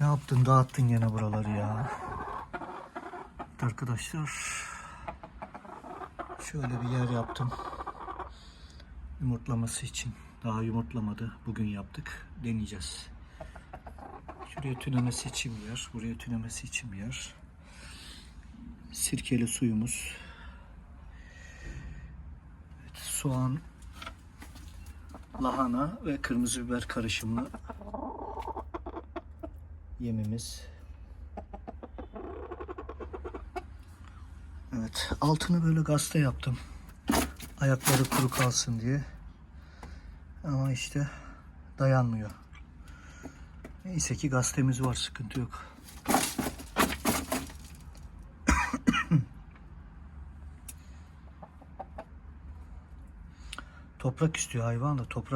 Ne yaptın? Dağıttın gene buraları ya. Arkadaşlar. Şöyle bir yer yaptım. Yumurtlaması için. Daha yumurtlamadı. Bugün yaptık. Deneyeceğiz. Şuraya tünemesi için bir yer. Buraya tünemesi için bir yer. Sirkeli suyumuz. Evet, soğan, lahana ve kırmızı biber karışımlı yemimiz. Evet, altını böyle gazete yaptım. Ayakları kuru kalsın diye. Ama işte dayanmıyor. Neyse ki gazetemiz var, sıkıntı yok. Toprak istiyor hayvan da toprak